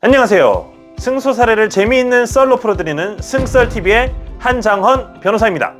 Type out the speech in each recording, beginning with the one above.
안녕하세요. 승소 사례를 재미있는 썰로 풀어드리는 승썰TV의 한장헌 변호사입니다.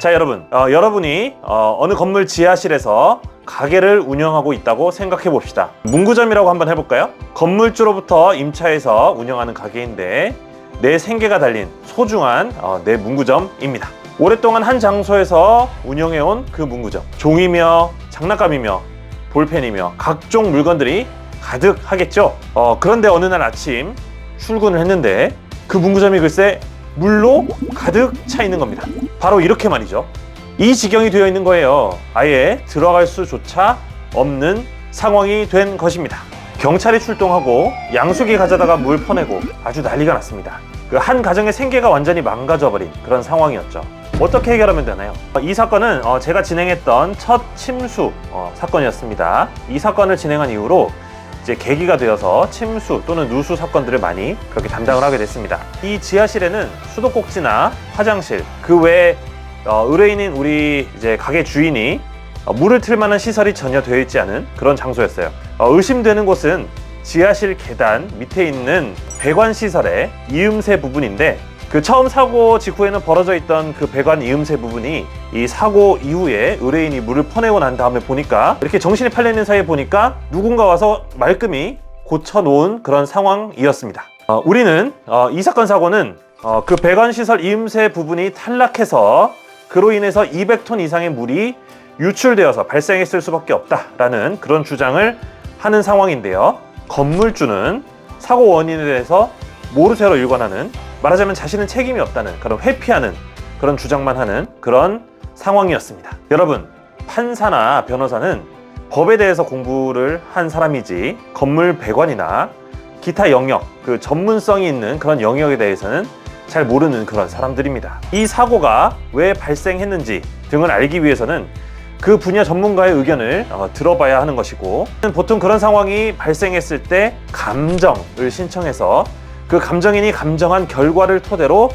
자, 여러분. 어, 여러분이 어, 느 건물 지하실에서 가게를 운영하고 있다고 생각해 봅시다. 문구점이라고 한번 해볼까요? 건물주로부터 임차해서 운영하는 가게인데 내 생계가 달린 소중한 어, 내 문구점입니다. 오랫동안 한 장소에서 운영해온 그 문구점. 종이며 장난감이며 볼펜이며 각종 물건들이 가득하겠죠. 어, 그런데 어느 날 아침 출근을 했는데 그 문구점이 글쎄 물로 가득 차 있는 겁니다. 바로 이렇게 말이죠. 이 지경이 되어 있는 거예요. 아예 들어갈 수조차 없는 상황이 된 것입니다. 경찰이 출동하고 양수기 가져다가 물 퍼내고 아주 난리가 났습니다. 그 한 가정의 생계가 완전히 망가져 버린 그런 상황이었죠. 어떻게 해결하면 되나요? 어, 이 사건은 어, 제가 진행했던 첫 침수 어, 사건이었습니다. 이 사건을 진행한 이후로 이제 계기가 되어서 침수 또는 누수 사건들을 많이 그렇게 담당을 하게 됐습니다. 이 지하실에는 수도꼭지나 화장실 그 외에 어, 의뢰인인 우리 이제 가게 주인이 어, 물을 틀 만한 시설이 전혀 되어 있지 않은 그런 장소였어요. 어, 의심되는 곳은 지하실 계단 밑에 있는 배관 시설의 이음새 부분인데 그 처음 사고 직후에는 벌어져 있던 그 배관 이음새 부분이 이 사고 이후에 의뢰인이 물을 퍼내고 난 다음에 보니까 이렇게 정신이 팔려 있는 사이에 보니까 누군가 와서 말끔히 고쳐 놓은 그런 상황이었습니다. 어, 우리는 어, 이 사건 사고는 어, 그 배관 시설 이음새 부분이 탈락해서 그로 인해서 200톤 이상의 물이 유출되어서 발생했을 수밖에 없다라는 그런 주장을 하는 상황인데요. 건물주는 사고 원인에 대해서 모르쇠로 일관하는 말하자면 자신은 책임이 없다는 그런 회피하는 그런 주장만 하는 그런 상황이었습니다. 여러분, 판사나 변호사는 법에 대해서 공부를 한 사람이지 건물 배관이나 기타 영역, 그 전문성이 있는 그런 영역에 대해서는 잘 모르는 그런 사람들입니다. 이 사고가 왜 발생했는지 등을 알기 위해서는 그 분야 전문가의 의견을 어, 들어봐야 하는 것이고 보통 그런 상황이 발생했을 때 감정을 신청해서 그 감정인이 감정한 결과를 토대로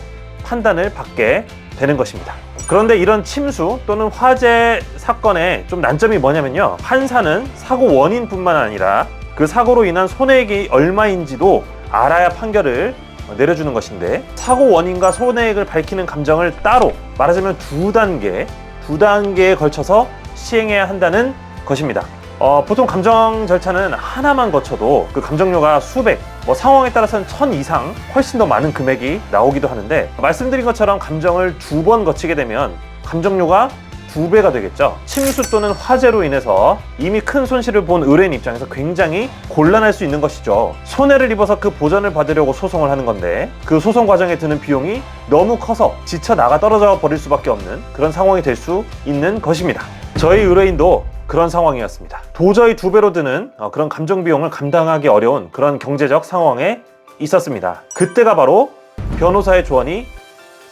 판단을 받게 되는 것입니다. 그런데 이런 침수 또는 화재 사건의 좀 난점이 뭐냐면요. 판사는 사고 원인뿐만 아니라 그 사고로 인한 손해액이 얼마인지도 알아야 판결을 내려주는 것인데 사고 원인과 손해액을 밝히는 감정을 따로 말하자면 두 단계, 두 단계에 걸쳐서 시행해야 한다는 것입니다. 어, 보통 감정 절차는 하나만 거쳐도 그 감정료가 수백, 뭐 상황에 따라서는 천 이상 훨씬 더 많은 금액이 나오기도 하는데 말씀드린 것처럼 감정을 두 번 거치게 되면 감정료가 두 배가 되겠죠. 침수 또는 화재로 인해서 이미 큰 손실을 본 의뢰인 입장에서 굉장히 곤란할 수 있는 것이죠. 손해를 입어서 그 보전을 받으려고 소송을 하는 건데 그 소송 과정에 드는 비용이 너무 커서 지쳐 나가 떨어져 버릴 수밖에 없는 그런 상황이 될 수 있는 것입니다. 저희 의뢰인도 그런 상황이었습니다. 도저히 두 배로 드는 어, 그런 감정 비용을 감당하기 어려운 그런 경제적 상황에 있었습니다. 그때가 바로 변호사의 조언이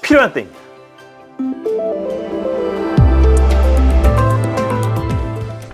필요한 때입니다.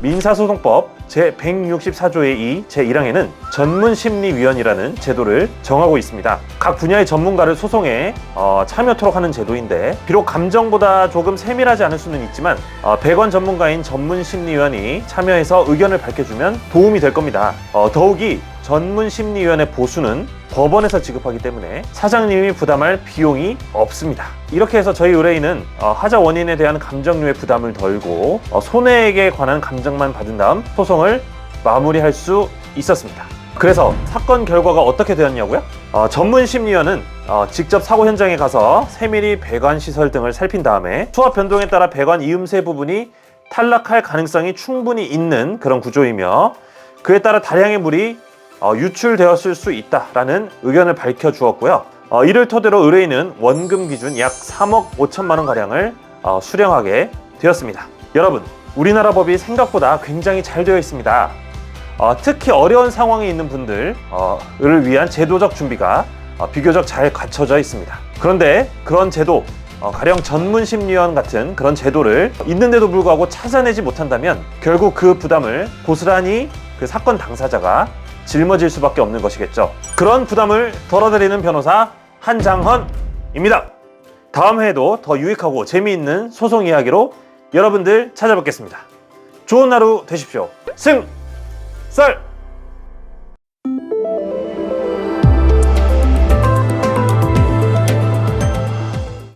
민사소송법 제164조의 2 제1항에는 전문심리위원이라는 제도를 정하고 있습니다. 각 분야의 전문가를 소송에 어, 참여토록 하는 제도인데 비록 감정보다 조금 세밀하지 않을 수는 있지만 어, 배관 전문가인 전문심리위원이 참여해서 의견을 밝혀주면 도움이 될 겁니다. 어, 더욱이 전문 심리위원회 보수는 법원에서 지급하기 때문에 사장님이 부담할 비용이 없습니다. 이렇게 해서 저희 의뢰인은 어, 하자 원인에 대한 감정료의 부담을 덜고 어, 손해액에 관한 감정만 받은 다음 소송을 마무리할 수 있었습니다. 그래서 사건 결과가 어떻게 되었냐고요? 어, 전문 심리원은 어, 직접 사고 현장에 가서 세밀히 배관 시설 등을 살핀 다음에 수압 변동에 따라 배관 이음새 부분이 탈락할 가능성이 충분히 있는 그런 구조이며 그에 따라 다량의 물이 어, 유출되었을 수 있다라는 의견을 밝혀 주었고요. 어, 이를 토대로 의뢰인은 원금 기준 약 3억 5천만 원 가량을 어, 수령하게 되었습니다. 여러분, 우리나라 법이 생각보다 굉장히 잘 되어 있습니다. 어, 특히 어려운 상황에 있는 분들을 위한 제도적 준비가 어, 비교적 잘 갖춰져 있습니다. 그런데 그런 제도, 어, 가령 전문 심리원 같은 그런 제도를 있는데도 불구하고 찾아내지 못한다면 결국 그 부담을 고스란히 그 사건 당사자가 짊어질 수밖에 없는 것이겠죠. 그런 부담을 덜어드리는 변호사 한장헌입니다. 다음 회에도 더 유익하고 재미있는 소송 이야기로 여러분들 찾아뵙겠습니다. 좋은 하루 되십시오. 승! 썰!